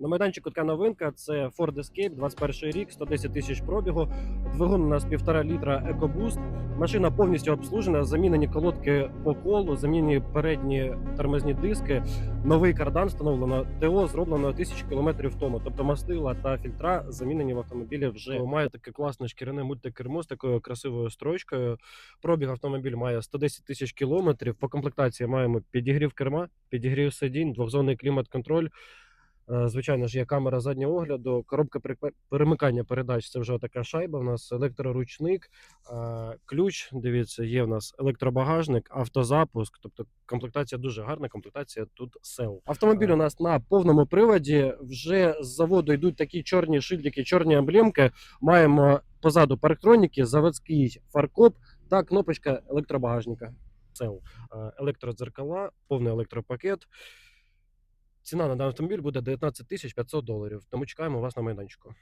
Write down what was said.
На майданчику така новинка. Це Ford Escape, 21 рік, 110 тисяч пробігу. Двигун у нас 1,5 літра EcoBoost. Машина повністю обслужена, замінені колодки по колу, замінені передні тормозні диски. Новий кардан встановлено. ТО зроблено тисячу кілометрів тому. Тобто мастила та фільтра замінені в автомобілі вже має таке класне шкіряне мультикермо з такою красивою строчкою. Пробіг автомобіль має 110 тисяч кілометрів. По комплектації маємо підігрів керма, підігрів сидінь, двохзонний клімат-контроль. Е, Звичайно ж, є камера заднього огляду, коробка пере- перемикання передач. Це вже така шайба. У нас електроручник, е, ключ. Дивіться, є в нас електробагажник, автозапуск. Тобто комплектація дуже гарна. Комплектація тут сел. Автомобіль у нас на повному приводі. Вже з заводу йдуть такі чорні шильдики, чорні емблемки. Маємо позаду парктроніки, заводський фаркоп та кнопочка електробагажника. Сел. Е, Електродзеркала, повний електропакет. Ціна на даний автомобіль буде 19 тисяч 500 доларів. Тому чекаємо вас на майданчику.